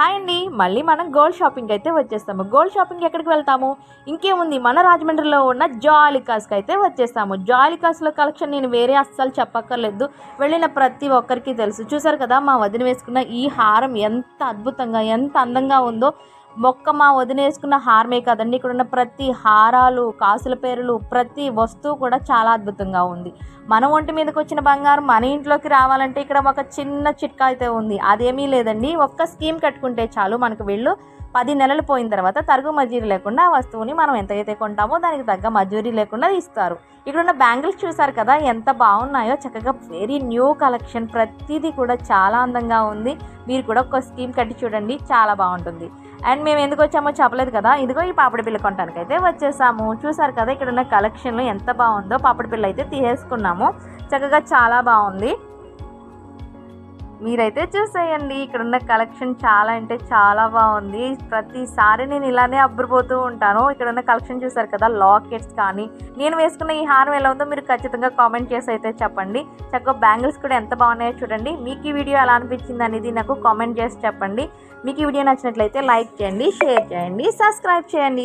Hi అండి మళ్ళీ మనం గోల్డ్ షాపింగ్ అయితే వచ్చేస్తాము. గోల్డ్ షాపింగ్ ఎక్కడికి వెళ్తాము? ఇంకేముంది మన రాజమండ్రిలో ఉన్న జాలికాస్కి అయితే వచ్చేస్తాము. జాలికాస్లో కలెక్షన్ నేను వేరే అస్సలు చెప్పక్కర్లేదు. వెళ్ళిన ప్రతి ఒక్కరికి తెలుసు. చూసారు కదా మా వదిన వేసుకున్న ఈ హారం ఎంత అద్భుతంగా ఎంత అందంగా ఉందో. మొక్క మా వదినేసుకున్న హారమే కదండి. ఇక్కడ ఉన్న ప్రతి హారాలు కాసుల పేర్లు ప్రతి వస్తువు కూడా చాలా అద్భుతంగా ఉంది. మన ఒంటి మీదకి వచ్చిన బంగారం మన ఇంట్లోకి రావాలంటే ఇక్కడ ఒక చిన్న చిట్కా అయితే ఉంది. అదేమీ లేదండి. ఒక్క స్కీమ్ కట్టుకుంటే చాలు. మనకు వెళ్ళు పది నెలలు పోయిన తర్వాత తరుగు మజూరీ లేకుండా ఆ వస్తువుని మనం ఎంతైతే కొంటామో దానికి తగ్గ మజూరీ లేకుండా ఇస్తారు. ఇక్కడ ఉన్న బ్యాంగిల్స్ చూసారు కదా ఎంత బాగున్నాయో చక్కగా వెరీ న్యూ కలెక్షన్ ప్రతిదీ కూడా చాలా అందంగా ఉంది. మీరు కూడా ఒక స్కీమ్ కట్టి చూడండి చాలా బాగుంటుంది. అండ్ మేము ఎందుకు వచ్చామో చెప్పలేదు కదా ఇదిగో ఈ పాపడి పిల్ల కొనడానికి అయితే వచ్చేసాము. చూసారు కదా ఇక్కడ ఉన్న కలెక్షన్లో ఎంత బాగుందో పాపడి పిల్ల అయితే తీసేసుకున్నాము. చక్కగా చాలా బాగుంది. మీరైతే చూసేయండి. ఇక్కడ ఉన్న కలెక్షన్ చాలా అంటే చాలా బాగుంది. ప్రతిసారి నేను ఇలానే అబ్బరిపోతూ ఉంటాను. ఇక్కడ ఉన్న కలెక్షన్ చూసారు కదా లాకెట్స్ కానీ. నేను వేసుకున్న ఈ హారం ఎలా ఉందో మీరు ఖచ్చితంగా కామెంట్ చేసి అయితే చెప్పండి. చక్కగా బ్యాంగిల్స్ కూడా ఎంత బాగున్నాయో చూడండి. మీకు ఈ వీడియో ఎలా అనిపించింది అనేది నాకు కామెంట్ చేసి చెప్పండి. మీకు ఈ వీడియో నచ్చినట్లయితే లైక్ చేయండి షేర్ చేయండి సబ్స్క్రైబ్ చేయండి.